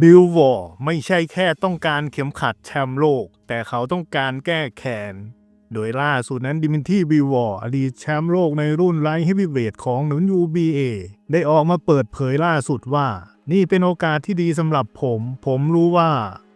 บิลวอร์ไม่ใช่แค่ต้องการเข็มขัดแชมป์โลก แต่เขาต้องการแก้แค้น โดยล่าสุดนั้นดิมินทีบิลวอร์อดีตแชมป์โลกในรุ่นไลท์เฮฟวีเวทของหนุน UBA ได้ออกมาเปิดเผยล่าสุดว่า นี่เป็นโอกาสที่ดีสำหรับผม ผมรู้ว่า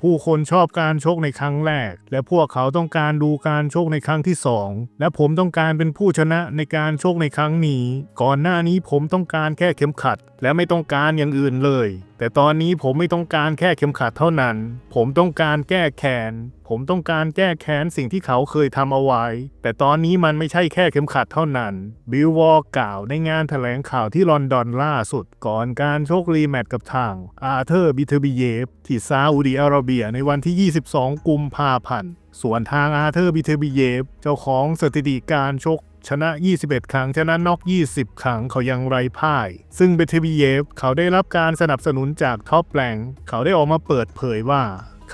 ผู้คนชอบการชกในครั้งแรก และพวกเขาต้องการดูการชกในครั้งที่สองและผมต้องการเป็นผู้ชนะในการชกในครั้งนี้ ก่อนหน้านี้ผมต้องการแค่เข็มขัด และไม่ต้องการอย่างอื่นเลย แต่ตอนนี้ผมไม่ต้องการแค่เข็มขัดเท่านั้น ผมต้องการแก้แค้น ผมต้องการแก้แค้นสิ่งที่เขาเคยทำเอาไว้ แต่ตอนนี้มันไม่ใช่แค่เข็มขัดเท่านั้น บิลวอร์กล่าวในงานแถลงข่าวที่ลอนดอนล่าสุด ก่อนการโชกรีแมตช์กับทางอาร์เธอร์บิเทอร์บิเยฟที่ซาอุดิอาระเบียในวันที่ 22 กุมภาพันธ์ ส่วนทางอาร์เธอร์บิเทอร์บิเยฟเจ้าของสถิติการชกชนะ 21 ครั้ง ชนะน็อก 20 ครั้ง เขายังไร้พ่าย ซึ่งเบเทบิเยฟ เขาได้รับการสนับสนุนจากท็อปแรงเขาได้ออกมาเปิดเผยว่า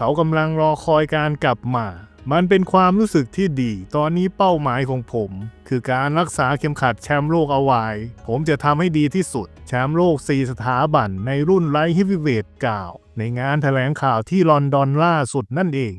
เขากำลังรอคอยการกลับมา มันเป็นความรู้สึกที่ดี ตอนนี้เป้าหมายของผม คือการรักษาเข็มขัดแชมป์โลกเอาไว้ ผมจะทำให้ดีที่สุด แชมป์โลก 4 สถาบันในรุ่นไลท์ฮิวิเวตกล่าว ในงานแถลงข่าวที่ลอนดอนล่าสุดนั่นเอง